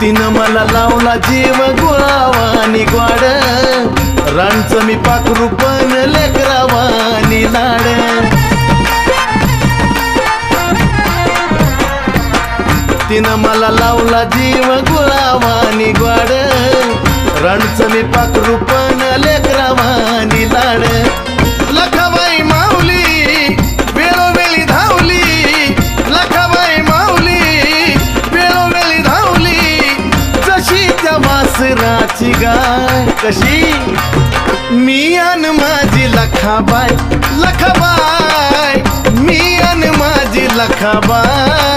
तिनं मला लावला जीव गुळावानी ग्वाड राणचं मी पाखरू पण लेकरावानी लाड. तिनं मला लावला जीव गुळावानी ग्वाड रणचं मी पाखरू पण लेकरा जशी त्या वासराची गाय. कशी? मी अन माझी लखाबाई लखाबाई. मी अन माझी लखाबाई.